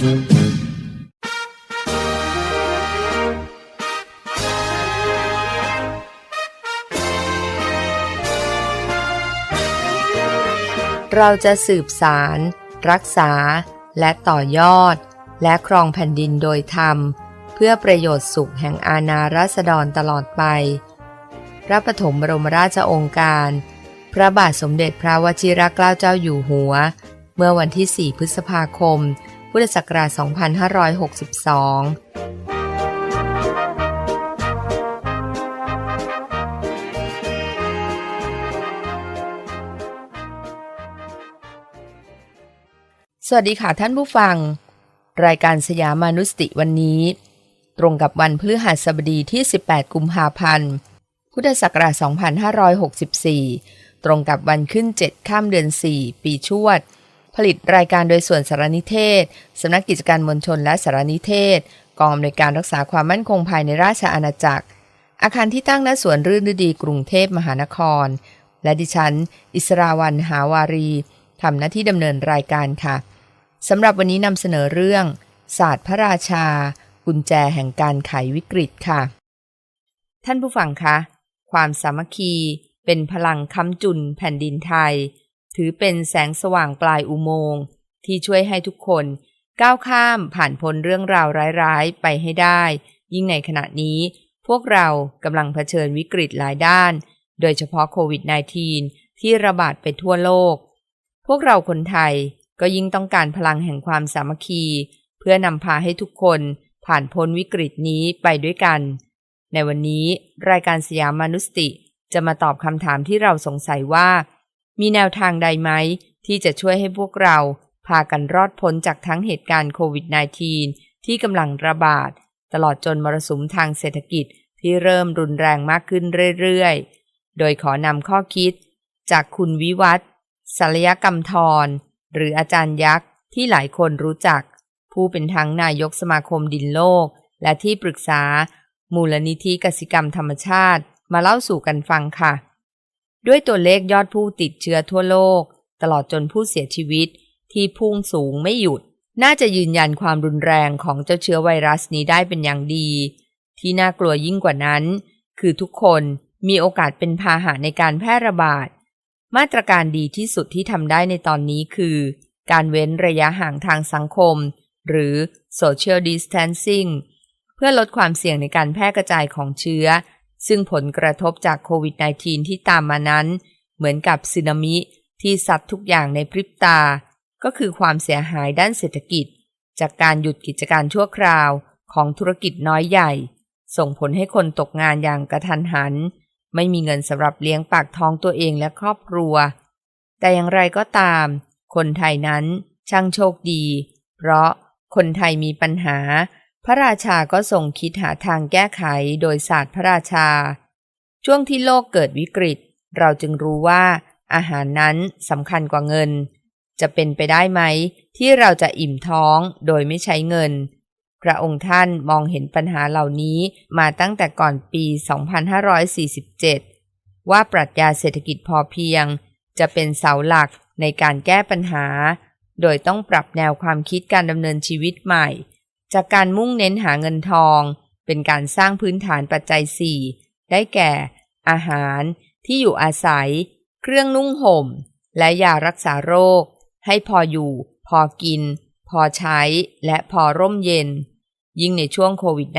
เราจะสืบสาร รักษา และต่อยอด และครองแผ่นดินโดยธรรม เพื่อประโยชน์สุขแห่งอาณาราษฎรตลอดไป พระปฐมบรมราชองค์การ พระบาทสมเด็จพระวชิรเกล้าเจ้าอยู่หัว เมื่อวันที่ 4 พฤษภาคม พุทธศักราช 2562สวัสดีค่ะท่านผู้ฟัง รายการสยามานุสติวันนี้ ตรงกับวันพฤหัสบดีที่ 18 กุมภาพันธ์ พุทธศักราช 2564 ตรงกับวันขึ้น 7 ข้ามเดือน 4 ปีชวด ผลิตรายการโดยส่วนสารนิเทศ สำนักกิจการมวลชนและสารนิเทศ กองอำนวยการรักษาความมั่นคงภายในราชอาณาจักร อาคารที่ตั้งณสวนรื่นฤดีกรุงเทพมหานคร และดิฉัน อิสราวันหาวารีทำหน้าที่ดำเนินรายการค่ะสำหรับวันนี้นำเสนอเรื่อง ศาสตร์พระราชา กุญแจแห่งการไขวิกฤตค่ะ ท่านผู้ฟังคะ ความสามัคคีเป็นพลังค้ำจุนแผ่นดินไทย ถือเป็นแสงสว่างปลายอุโมงค์ที่ช่วยให้ทุกคนก้าวข้ามผ่านพ้นเรื่องราวร้ายๆ ไปให้ได้ ยิ่งในขณะนี้ พวกเรากำลังเผชิญวิกฤตหลายด้าน โดยเฉพาะโควิด -19 ที่ระบาดไปทั่วโลก พวกเราคนไทยก็ยิ่งต้องการพลังแห่งความสามัคคี เพื่อนำพาให้ทุกคนผ่านพ้นวิกฤตนี้ไปด้วยกัน ในวันนี้รายการสยามมนุสติจะมาตอบคำถามที่เราสงสัยว่า มีแนวทางใดไหม ที่จะช่วยให้พวกเราพากันรอดพ้นจากทั้งเหตุการณ์โควิด -19 ที่กำลังระบาด ตลอดจนมรสุมทางเศรษฐกิจที่เริ่มรุนแรงมากขึ้นเรื่อยๆ โดยขอนำข้อคิด จากคุณวิวัฒน์ศัลยกรรมทร หรืออาจารย์ยักษ์ที่หลายคนรู้จัก ผู้เป็นทั้งนายกสมาคมดินโลก และที่ปรึกษา มูลนิธิกสิกรรมธรรมชาติ มาเล่าสู่กันฟังค่ะ ด้วยตัวเลขยอดผู้ติดเชื้อทั่วโลก ตลอดจนผู้เสียชีวิตที่พุ่งสูงไม่หยุด น่าจะยืนยันความรุนแรงของเจ้าเชื้อไวรัสนี้ได้เป็นอย่างดี ที่น่ากลัวยิ่งกว่านั้น คือทุกคนมีโอกาสเป็นพาหะในการแพร่ระบาด มาตรการดีที่สุดที่ทำได้ในตอนนี้คือ การเว้นระยะห่างทางสังคม หรือ social distancing เพื่อลดความเสี่ยงในการแพร่กระจายของเชื้อ ซึ่งผลกระทบจากโควิด -19 ที่ตามมานั้น เหมือนกับสึนามิที่ซัดทุกอย่างในพริบตา ก็คือความเสียหายด้านเศรษฐกิจ จากการหยุดกิจการชั่วคราวของธุรกิจน้อยใหญ่ ส่งผลให้คนตกงานอย่างกระทันหัน ไม่มีเงินสำหรับเลี้ยงปากท้องตัวเองและครอบครัว แต่อย่างไรก็ตาม คนไทยนั้นช่างโชคดี เพราะคนไทยมีปัญหา พระราชาก็ส่งคิดหาทางแก้ไขโดยศาสตร์พระราชา ช่วงที่โลกเกิดวิกฤต เราจึงรู้ว่าอาหารนั้นสำคัญกว่าเงิน จะเป็นไปได้ไหม ที่เราจะอิ่มท้องโดยไม่ใช้เงิน พระองค์ท่านมองเห็นปัญหาเหล่านี้มาตั้งแต่ก่อนปี 2547 ว่าปรัชญาเศรษฐกิจพอเพียง จะเป็นเสาหลักในการแก้ปัญหา โดยต้องปรับแนวความคิดการดำเนินชีวิตใหม่ จากการมุ่งเน้นหาเงินทอง เป็นการสร้างพื้นฐานปัจจัย 4 ได้แก่ อาหาร ที่อยู่อาศัย เครื่องนุ่งห่ม และยารักษาโรค ให้พออยู่ พอกิน พอใช้ และพอร่มเย็น ยิ่งในช่วงโควิด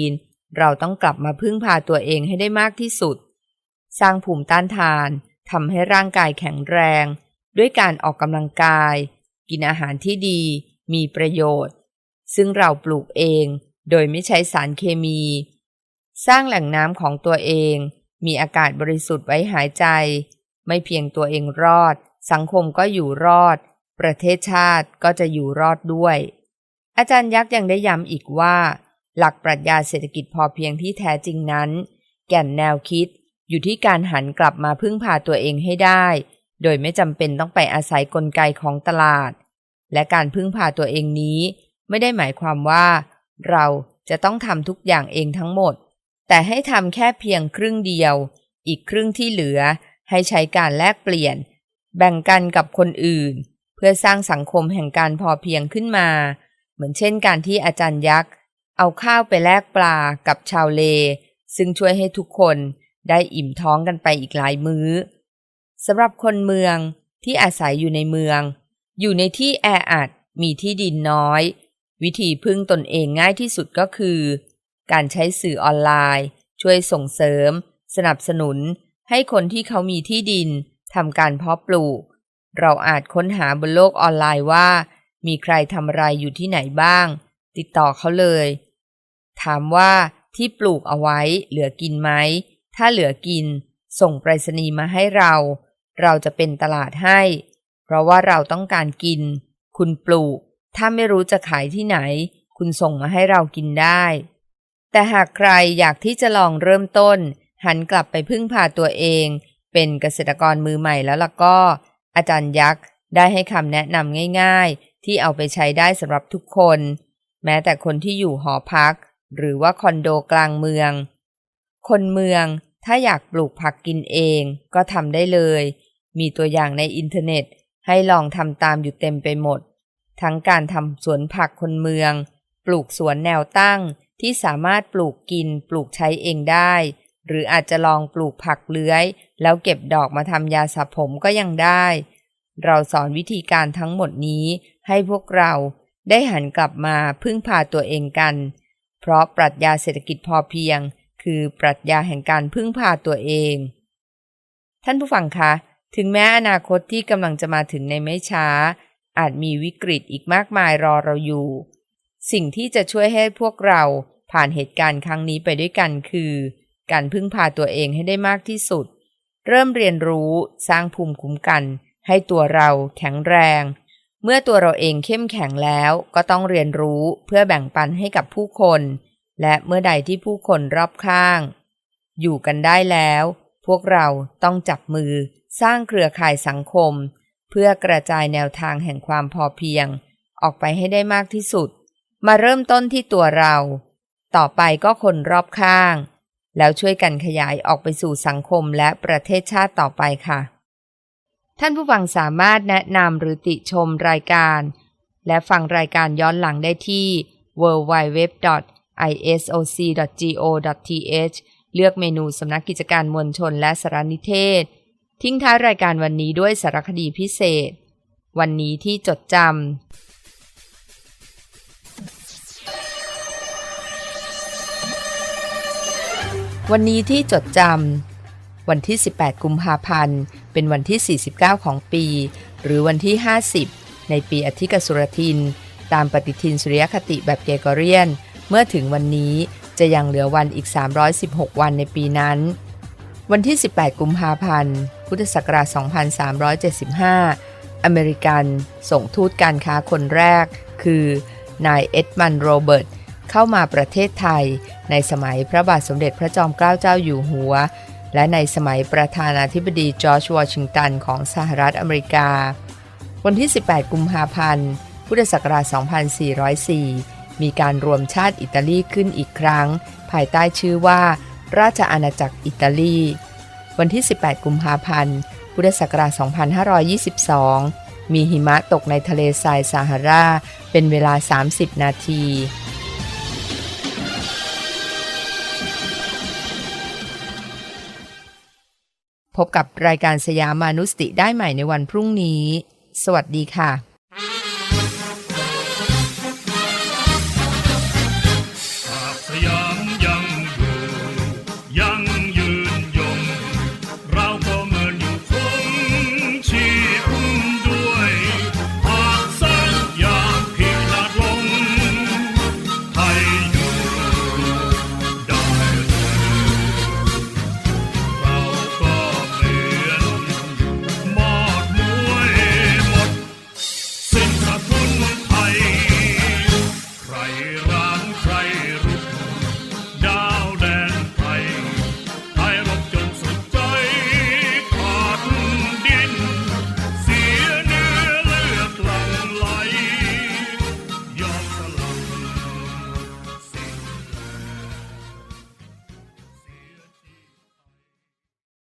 -19 เราต้องกลับมาพึ่งพาตัวเองให้ได้มากที่สุด สร้างภูมิต้านทานทำให้ร่างกายแข็งแรง ด้วยการออกกำลังกาย กินอาหารที่ดี มีประโยชน์ ซึ่งเราปลูกเองโดยไม่ใช้สารเคมี สร้างแหล่งน้ำของตัวเอง มีอากาศบริสุทธิ์ไว้หายใจ ไม่เพียงตัวเองรอด สังคมก็อยู่รอด ประเทศชาติก็จะอยู่รอดด้วย อาจารย์ยักษ์ยังได้ย้ำอีกว่า หลักปรัชญาเศรษฐกิจพอเพียงที่แท้จริงนั้น แก่นแนวคิดอยู่ที่การหันกลับมาพึ่งพาตัวเองให้ได้ โดยไม่จำเป็นต้องไปอาศัยกลไกของตลาด และการพึ่งพาตัวเองนี้ ไม่ได้หมายความว่า เราจะต้องทำทุกอย่างเองทั้งหมด แต่ให้ทำแค่เพียงครึ่งเดียว อีกครึ่งที่เหลือให้ใช้การแลกเปลี่ยน แบ่งกันกับคนอื่น เพื่อสร้างสังคมแห่งการพอเพียงขึ้นมา เหมือนเช่นการที่อาจารย์ยักษ์ เอาข้าวไปแลกปลากับชาวเล ซึ่งช่วยให้ทุกคนได้อิ่มท้องกันไปอีกหลายมื้อสำหรับคนเมืองที่อาศัยอยู่ในเมือง อยู่ในที่แออัดมีที่ดินน้อย วิธีพึ่งตนเองง่ายที่สุดก็คือ การใช้สื่อออนไลน์ ช่วยส่งเสริม สนับสนุน ให้คนที่เขามีที่ดินทำการเพาะปลูก เราอาจค้นหาบนโลกออนไลน์ว่า มีใครทำอะไรอยู่ที่ไหนบ้าง ติดต่อเขาเลย ถามว่าที่ปลูกเอาไว้เหลือกินไหม ถ้าเหลือกิน ส่งไปรษณีย์มาให้เรา เราจะเป็นตลาดให้ เพราะว่าเราต้องการกิน คุณปลูก ถ้าไม่รู้จะขายที่ไหน คุณส่งมาให้เรากินได้ แต่หากใครอยากที่จะลองเริ่มต้น หันกลับไปพึ่งพาตัวเอง เป็นเกษตรกรมือใหม่แล้วล่ะก็ อาจารย์ยักษ์ได้ให้คำแนะนำง่ายๆ ที่เอาไปใช้ได้สำหรับทุกคน แม้แต่คนที่อยู่หอพัก หรือว่าคอนโดกลางเมือง คนเมืองถ้าอยากปลูกผักกินเองก็ทำได้เลย มีตัวอย่างในอินเทอร์เน็ตให้ลองทำตามอยู่เต็มไปหมด ทั้งการทำสวนผักคนเมือง ปลูกสวนแนวตั้งที่สามารถปลูกกินปลูกใช้เองได้ หรืออาจจะลองปลูกผักเลื้อย แล้วเก็บดอกมาทำยาสระผมก็ยังได้ เราสอนวิธีการทั้งหมดนี้ให้พวกเราได้หันกลับมาพึ่งพาตัวเองกัน เพราะปรัชญาเศรษฐกิจพอเพียง คือปรัชญาแห่งการพึ่งพาตัวเอง ท่านผู้ฟังคะ ถึงแม้อนาคตที่กำลังจะมาถึงในไม่ช้า อาจมีวิกฤตอีกมากมายรอเราอยู่ สิ่งที่จะช่วยให้พวกเราผ่านเหตุการณ์ครั้งนี้ไปด้วยกันคือ การพึ่งพาตัวเองให้ได้มากที่สุด เริ่มเรียนรู้สร้างภูมิคุ้มกัน ให้ตัวเราแข็งแรง เมื่อตัวเราเองเข้มแข็งแล้วก็ต้องเรียนรู้เพื่อแบ่งปันให้กับผู้คน และเมื่อใดที่ผู้คนรอบข้าง อยู่กันได้แล้ว พวกเราต้องจับมือ สร้างเครือข่ายสังคม พื่อกระจายแนวทางแห่งความพอเพียง ออกไปให้ได้มากที่สุด มาเริ่มต้นที่ตัวเรา ต่อไปก็คนรอบข้าง แล้วช่วยกันขยายออกไปสู่สังคมและประเทศชาติต่อไปค่ะ ท่านผู้ฟังสามารถแนะนำหรือติชมรายการ และฟังรายการย้อนหลังได้ที่ www.isoc.go.th เลือกเมนูสำนักกิจการมวลชนและสารนิเทศ ทิ้งท้ายรายการวันนี้ด้วยสารคดีพิเศษ วันนี้ที่จดจำวันนี้ที่จดจำวันที่ 18 กุมภาพันธ์ เป็นวันที่ 49 ของปี หรือวันที่ 50 ในปีอธิกสุรทิน ตามปฏิทินสุริยคติแบบเกรกเรียน เมื่อถึงวันนี้จะยังเหลือวันอีก 316 วันในปีนั้น วันที่ 18 กุมภาพันธ์ พุทธศักราช 2375 อเมริกันส่งทูตการค้าคนแรก คือนายเอ็ดมันโรเบิร์ตเข้ามาประเทศไทย ในสมัยพระบาทสมเด็จพระจอมเกล้าเจ้าอยู่หัว และในสมัยประธานาธิบดีจอร์จวอชิงตันของสหรัฐอเมริกา วันที่ 18 กุมภาพันธ์ พุทธศักราช 2404 มีการรวมชาติอิตาลีขึ้นอีกครั้ง ภายใต้ชื่อว่า ราชอาณาจักรอิตาลี วันที่ 18 กุมภาพันธ์ พุทธศักราช 2522 มีหิมะตกในทะเลทรายซาฮารา เป็นเวลา 30 นาที พบกับรายการสยามานุสติได้ใหม่ในวันพรุ่งนี้ สวัสดีค่ะ